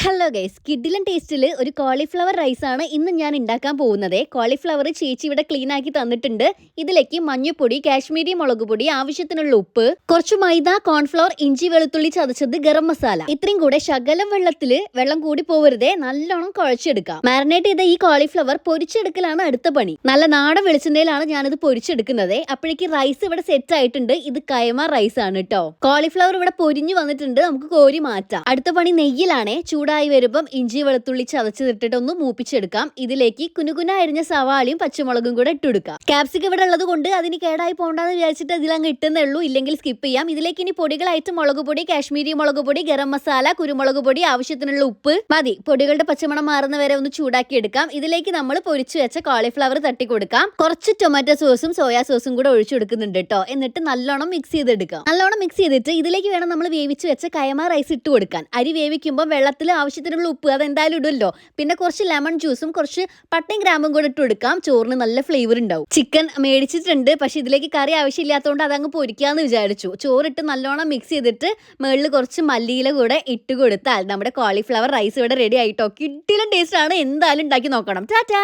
Hello guys കിഡിലൻ ടേസ്റ്റിൽ ഒരു കോളിഫ്ലവർ റൈസ് ആണ് ഇന്ന് ഞാൻ ഉണ്ടാക്കാൻ പോകുന്നത്. കോളിഫ്ലവർ ചേച്ചി ഇവിടെ ക്ലീൻ ആക്കി തന്നിട്ടുണ്ട്. ഇതിലേക്ക് മഞ്ഞപ്പൊടി കാശ്മീരി മുളക് പൊടി ആവശ്യത്തിനുള്ള ഉപ്പ് കുറച്ച് മൈദ കോൺഫ്ലവർ ഇഞ്ചി വെളുത്തുള്ളി ചതച്ചത് ഗരം മസാല. ഇത്രയും കൂടെ ശകലം വെള്ളത്തിൽ വെള്ളം കൂടി പോവരുതേ നല്ലോണം കുഴച്ചെടുക്കാം. മാരിനേറ്റ് ചെയ്ത ഈ കോളിഫ്ലവർ പൊരിച്ചെടുക്കലാണ് അടുത്ത പണി. നല്ല നാടൻ വെളിച്ചെണ്ണയിലാണ് ഞാനിത് പൊരിച്ചെടുക്കുന്നത്. അപ്പോഴേക്ക് റൈസ് ഇവിടെ സെറ്റ് ആയിട്ടുണ്ട്. ഇത് കയമ റൈസ് ആണ് കേട്ടോ കോളിഫ്ലവർ ഇവിടെ പൊരിഞ്ഞു വന്നിട്ടുണ്ട്. നമുക്ക് കോരി മാറ്റാം. അടുത്ത പണി നെയ്യിലാണ്. ചൂടായി വരുമ്പം ഇഞ്ചി വെളുത്തുള്ളി ചതച്ചിട്ടിട്ട് ഒന്ന് മൂപ്പിച്ചെടുക്കാം. ഇതിലേക്ക് കുനുകുന അരിഞ്ഞ സവാളയും പച്ചമുളകും കൂടെ ഇട്ടുകൊടുക്കാം. ക്യാപ്സിക്കം ഇവിടെ ഉള്ളത് കൊണ്ട് അതിന് കേടായി പോകണ്ടെന്ന് വിചാരിച്ചിട്ട് ഇതിലങ്ങ് ഇട്ടുന്നേ ഉള്ളൂ ഇല്ലെങ്കിൽ സ്കിപ്പ് ചെയ്യാം. ഇതിലേക്ക് ഇനി പൊടികളായിട്ട് മുളക് പൊടി കാശ്മീരി മുളക് പൊടി ഗരം മസാല കുരുമുളക് പൊടി ആവശ്യത്തിനുള്ള ഉപ്പ്. മതി. പൊടികളുടെ പച്ചമണം മാറുന്ന വരെ ഒന്ന് ചൂടാക്കി എടുക്കാം ഇതിലേക്ക് നമ്മൾ പൊരിച്ചു വെച്ച കോളിഫ്ലവർ തട്ടി കൊടുക്കാം കുറച്ച് ടൊമാറ്റോ സോസും സോയാ സോസും കൂടെ ഒഴിച്ചു കൊടുക്കുന്നുണ്ട് കേട്ടോ. എന്നിട്ട് നല്ലോണം മിക്സ് ചെയ്തെടുക്കാം. നല്ലോണം മിക്സ് ചെയ്തിട്ട് ഇതിലേക്ക് വേണം നമ്മൾ വേവിച്ച് വെച്ച കയമ റൈസ് ഇട്ട് കൊടുക്കാൻ. അരി വേവിക്കുമ്പോൾ വെള്ളത്തിൽ ആവശ്യത്തിനുള്ള ഉപ്പ് അതെന്തായാലും ഇടുമല്ലോ പിന്നെ കുറച്ച് ലെമൺ ജ്യൂസും കുറച്ച് പട്ടയും ഗ്രാമ്പും കൂടെ ഇട്ട് കൊടുക്കാം. ചോറിന് നല്ല ഫ്ലേവർ ഉണ്ടാവും. ചിക്കൻ മേടിച്ചിട്ടുണ്ട്. പക്ഷെ ഇതിലേക്ക് കറി ആവശ്യമില്ലാത്തതുകൊണ്ട് അതങ്ങ് പൊരിക്കാന്ന് വിചാരിച്ചു. ചോറിട്ട് നല്ലോണം മിക്സ് ചെയ്തിട്ട് മുകളിൽ കുറച്ച് മല്ലിയില കൂടെ ഇട്ട് കൊടുത്താൽ നമ്മുടെ കോളിഫ്ലവർ റൈസ് ഇവിടെ റെഡി ആയിട്ടോ. കിട്ടിലും ടേസ്റ്റ് ആണ്. എന്തായാലും ഉണ്ടാക്കി നോക്കണം. ടാറ്റാ!